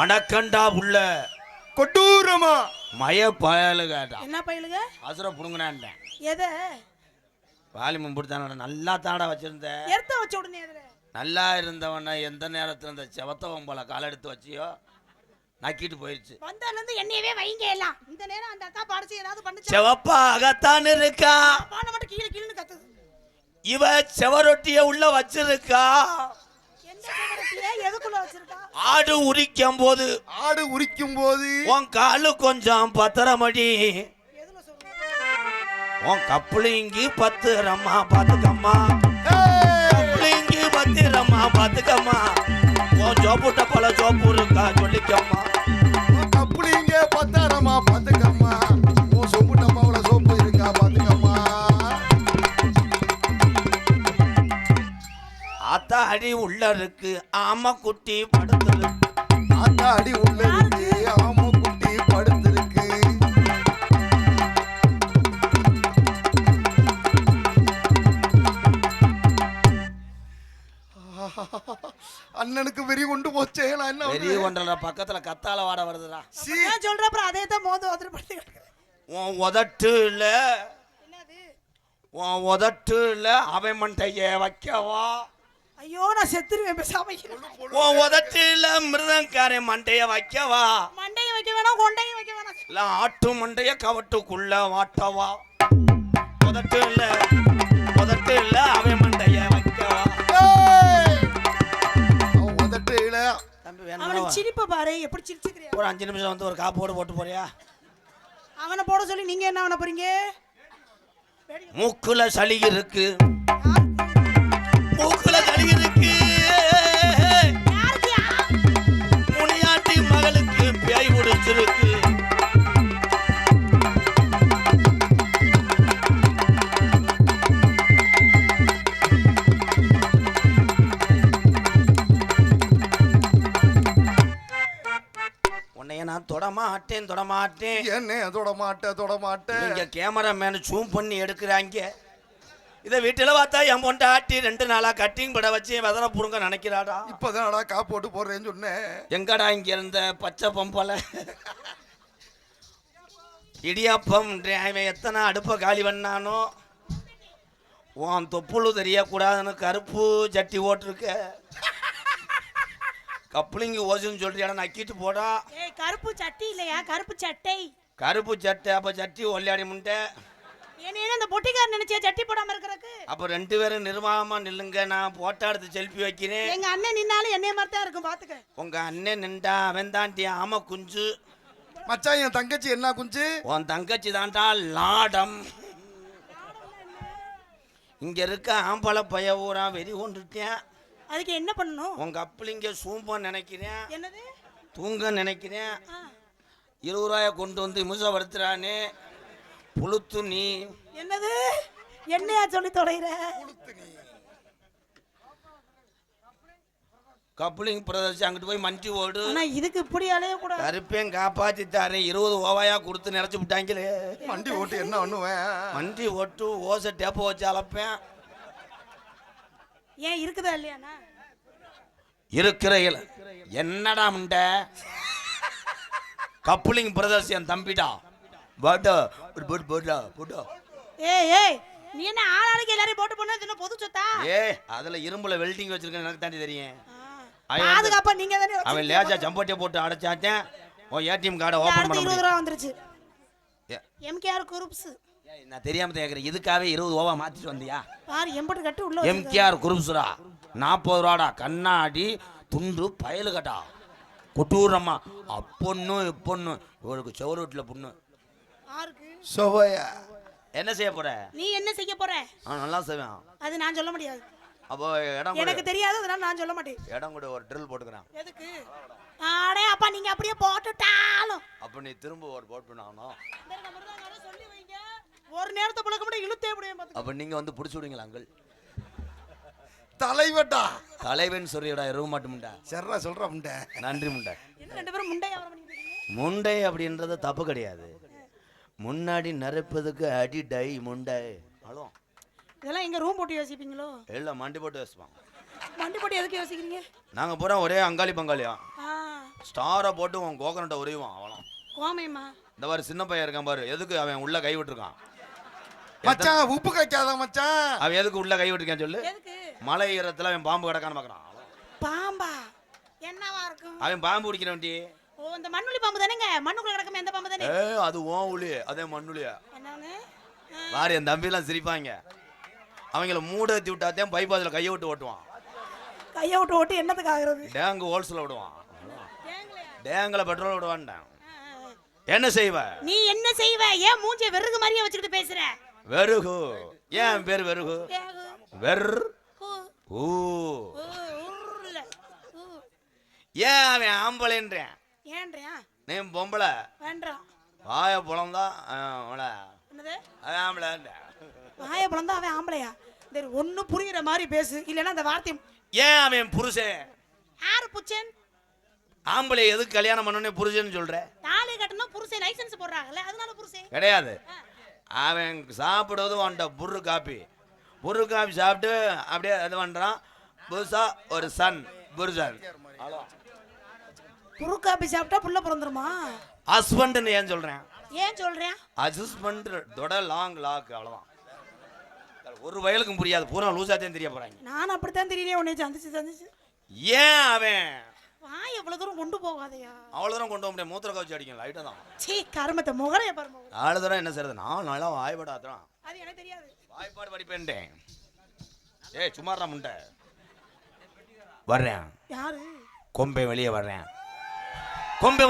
வணக்கண்டா உள்ள கொடூரமா? மய பயலுகாட்டா என்ன பயிலுங்க அசுர புடுங்கினான்டேன். எதை? வாலிமம் பிடித்தான நல்லா தாடா வச்சிருந்த. எடுத்த வச்ச உடனே நல்லா இருந்தவன எந்த நேரத்தில் இந்த செவத்தவன் போல கால் எடுத்து வச்சியோ நக்கிட்டு போயிடுச்சு வந்தால இருந்து என்னையவே வைங்க எல்லாம். இந்த நேரம் அந்த அக்கா பாடிச்சு ஏதாவது பண்ணுச்சு? செவப்பாகத்தான் இருக்கா? பானை மட்டும் கீழே கீழே கத்துது. இவ செவரொட்டிய உள்ள வச்சிருக்கா எந்த சிகரெட்லயே எதுக்குள்ள வச்சிருக்கா ஆடு உரிக்கும் போது. ஆடு உரிக்கும் போது. உன் காலு கொஞ்சம் பத்திரமடி. உன் கப்ளிங்கி பத்திரமா பாத்துக்கம்மா! கப்ளிங்கி பத்திரமா பாத்துக்கம்மா. உன் ஜோப்புட்ட பல ஜோப்பு இருக்கா சொல்லிக்கம்மா. உன் கப்புளிங்க பத்தாரமா பாத்துக்கம்மா. அடி உள்ள இருக்கு ஆமா குட்டி படுத்துருக்கு. ஆத்தா அடி உள்ள இருக்கு ஆமா குட்டி படுத்திருக்கு. அண்ணனுக்கு வெறி கொண்டு போச்சே நான் என்ன பெரிய? ஒன்றரை பக்கத்துல கத்தால வாட வருதுடா. சீ, ஏன் சொல்ற அப்புறம் அதே தான் மோந்து வந்து கிடக்குது. உன் உதட்டு இல்ல என்னது? உன் உதட்டு இல்ல அவன் மண்டைய வைக்கவா? ஐயோ நான் செத்துருவேன் பேசாம உன் உதட்டு இல்ல மிருதங்காரன் மண்டைய வைக்கவா? மண்டையை வைக்க வேணாம் கொண்டையும் வைக்க வேணாம். இல்ல ஆட்டு மண்டைய கவட்டுக்குள்ள வாட்டவா? உதட்டு இல்ல உதட்டு இல்ல அவன் மண்டைய வைக்கவா! அவன் உதட்டுல. தம்பி வேணுமா அவனுக்கு சிரிப்பை பாரு எப்படி சிரிச்சுக்கிறியா? ஒரு அஞ்சு நிமிஷம் வந்து ஒரு காப்போடு போட்டு போறியா? அவனை போட சொல்லி நீங்க என்ன பண்ண போறீங்க? மூக்குல சளி இருக்கு. தொடமாட்டேன் தொடமாட்டேன். என்ன தொட மாட்டேன் தொட மாட்டேன் இங்க கேமராமேன் ஜூம் பண்ணி எடுக்கிறாங்க. இதை வீட்டில் பார்த்தா என் பொண்டாட்டி ரெண்டு நாளா கட்டிங் பட வச்சு வெதற புடுங்க நினைக்கிறாடா. இப்பதானடா காப்போட்டு போடுறேன்னு சொன்னேன். எங்கடா இங்க இருந்த பச்சை பொம்பளை? இடியாப்பம் அவன் எத்தனை அடுப்பை காலி பண்ணானோ? உன் தொப்புளு தெரியக்கூடாதுன்னு கருப்பு ஜட்டி ஓட்டிருக்க கப்ளிங்கு ஓசுன்னு சொல்றியாடா நக்கிட்டு போடா. ஏய் கருப்பு சட்டி இல்லையா? கருப்பு சட்டை. கருப்பு சட்டை அப்போ சட்டி ஒல்லியாடி முண்டை. என்ன அந்த பொட்டிக்காரன் நினைச்சியா? சட்டி போடாம இருக்கறதுக்கு? அப்போ ரெண்டு பேரும் நிர்வாகமா நில்லுங்க. நான் போட்டோ எடுத்து செல்ஃபி வைக்கிறேன். எங்க அண்ணன் நின்னாலும் என்னைய மாதிரி தான் இருக்கும் பாத்துக்க. உங்க அண்ணன் நின்றா அவன் தாண்டி ஆம குஞ்சு. மச்சான் என் தங்கச்சி என்ன குஞ்சு? உன் தங்கச்சி தாண்டா லாடம். இங்க இருக்க ஆம்பளை பைய ஊரா வெறி கொண்டுட்டேன். அதுக்கு என்ன பண்ணணும்? உங்க அப்பிளிங்க சூம்ப நினைக்கிறேன். என்னது? தூங்க நினைக்கிறேன். இருபது ரூபாய கொண்டு வந்து இமுசப்படுத்துறானே புழுத்து நீ. என்னது? என்னையா சொல்லி தொலைகிற கப்ளிங் பிரதர்ஷன் அங்கிட்டு போய் மஞ்சி ஓடு. ஆனா இதுக்கு இப்படி அலைய கூட கருப்பேன் காப்பாத்தி தரேன். இருபது ஓவாயா கொடுத்து நினைச்சு விட்டாங்களே. வண்டி ஓட்டு என்ன பண்ணுவேன்? வண்டி ஓட்டு ஓசை டேப்ப வச்சு அளப்பேன் ஏன் இருக்குதா இல்லையாண்ணா? இருக்கிற என்னடா முண்ட? கப்ளிங் பிரதர்ஸ் என் தம்பிடா. போட்டோ போட்டு போட்டா போட்டோ ஏய் ஏய் நீ என்ன ஆளாளுக்கு எல்லாரையும் போட்டு போனா இது பொது சொத்தா? ஏ அதுல இரும்புல வெல்டிங் வச்சிருக்கேன் எனக்கு தாண்டி தெரியும். பாதுகாப்பா நீங்க தானே அவன் லேஜா ஜம்பட்டியை போட்டு அடைச்சாத்தேன் உன் ஏடிஎம் கார்டை ஓபன் பண்ண முடியும் ரூபா வந்துருச்சு. ஏ, எம்கேஆர் குரூப்ஸ் ஏய், நான் தெரியாம கேட்குறேன் இதுக்காகவே இருபது ஓவா மாத்திட்டு வந்தியா? பாரு எம்பட்டு கட்டு உள்ள. எம்கேஆர் குரூப்ஸ்ரா நாற்பது ரூபாடா கண்ணாடி துண்டு பயலு கட்டா. கொட்டூரம்மா. அப்பொண்ணு இப்பொண்ணு. இவருக்கு செவரு வீட்டில் பொண்ணு. யாருக்கு? சுவையா என்ன செய்ய போற? நீ என்ன செய்ய போற? ஆ நல்லா செய்வேன். அது நான் சொல்ல முடியாது. அப்போ இடம் கொடு. எனக்கு தெரியாது அதனால நான் சொல்ல மாட்டேன். இடம் கூட ஒரு ட்ரில் போட்டுக்கிறேன். எதுக்கு? ஆடே அப்பா நீங்க அப்படியே போட்டுட்டாலும். அப்போ நீ திரும்ப ஒரு போட்டு ஆகணும் இந்தாருங்க, மிருதங்கார சொல்லி வைங்க. நேரத்தை பழக்க முடியும் இழுத்தே முடியும் பாத்துக்க. அப்போ நீங்கள் வந்து பிடிச்சி விடுங்களா அங்கிள்? தலைவட்டா தலைவன் சொல்லிவிடா எருவு மாட்டுமுண்டா சரிடா சொல்ற முண்டை. நன்றி முண்டை. என்ன ரெண்டு பேரும் முண்டை? முண்டை அப்படின்றது தப்பு கிடையாது. முன்னாடி நரைப்பதுக்கு அடி டை முண்டை. ஹலோ. இதெல்லாம் எங்க ரூம் போட்டு யோசிப்பீங்களோ? எல்லாம் மண்டி போட்டு வச்சுப்பாங்க வண்டி போட்டு எதுக்கு யோசிக்கிறீங்க? நாங்கள் பூரா ஒரே அங்காளி பங்காளியா ஸ்டாரை போட்டு உன் கோகனட்டை உரையுவான் அவளாம் கோமையம்மா. இந்த மாதிரி சின்ன பையன் இருக்கான் பாரு. எதுக்கு அவன் உள்ள கை விட்டுருக்கான்? மச்சான் உப்பு கைக்காத மச்சான். அவன் எதுக்கு உள்ள கை விட்டுருக்கான்னு சொல்லு? எதுக்கு? மலை ஈரத்துல அவன் பாம்பு கிடக்கான்னு பார்க்கறான் பாம்பா? என்னவா இருக்கும்? அவன் பாம்பு பிடிக்கிற வண்டி. ஓ இந்த மண்ணுளி பாம்பு தானேங்க? மண்ணுக்குள்ள கிடக்குமே எந்த பாம்பு தானே? ஏ அது ஓன் உளி அதே மண்ணுலியா என்னன்னு வாரி என் தம்பிலாம் சிரிப்பாங்க. அவங்கள மூட ஏற்றி விட்டாத்தையும் பைபாஸில் கையை விட்டு ஓட்டுவான். கையை விட்டு ஓட்டு என்னத்துக்கு ஆகுறது? டேங்கு ஹோல்ஸில் விடுவான்? டேங்கில் பெட்ரோல் விடுவான்டான். என்ன செய்வ? நீ என்ன செய்வ? ஏன் மூஞ்சிய வெறுகு மாதிரியே வச்சுக்கிட்டு பேசுற? வெறுகு ஏன் பேர் வெறுகு வேகு, வெர் ஊ. ஏன் அவன் ஆம்பளைன்றேன்? நீ பொம்பளை. வாய புலந்தா அவளை. என்னது? அவன் ஆம்பளைன்றேன் வாய பிளந்தா அவன் ஆம்பளையா? இந்த ஒண்ணு புரியுற மாதிரி பேசு. இல்லைன்னா அந்த வார்த்தை ஏன் அவன் புருஷன்? யாரு புச்சன் ஆம்பளை எதுக்கு கல்யாணம் பண்ணணும்னு புருஷன்னு சொல்ற? தாலி கட்டணும் புருஷன் லைசென்ஸ் போடுறாங்கல்ல அதனால புருஷன். கிடையாது. அவன் சாப்பிடுவது அவன்கிட்ட புரு காப்பி புரு காப்பி சாப்பிட்டு அப்படியே இது பண்ணுறான் புதுசா ஒரு சன் புருஷன் புரு காப்பி சாப்பிட்டா புள்ள பிறந்துருமா? ஹஸ்பண்ட்னு ஏன் சொல்றேன்? ஏன் சொல்றியா ஹஸ்பண்ட் தொட லாங் லாக் அவ்வளோதான் ஒரு வயலுக்கும் புரியாது. பூரா லூசாத்தையும் தெரிய போறாங்க. நான் அப்படித்தான் தெரியலையே உன்னை சந்திச்சு சந்திச்சு. ஏன் அவன்? வாய் எவ்வளவு தூரம் கொண்டு போகாதயா? அவ்வளோ தூரம் கொண்டு போக முடியாது. மூத்திர கவச்சு அடிக்கும் லைட்டாக தான். சீ கருமத்தை முகரைய பாரு முகரை. நாலு தூரம் என்ன செய்யறது நாலு நாளாக வாய்ப்பாடாதான் அது எனக்கு தெரியாது. வாய்ப்பாடு படிப்பேன்ட்டேன். ஏய் சும்மாறா முண்டை. வர்றேன். யாரு? கொம்பை வெளியே வர்றேன். கொம்பை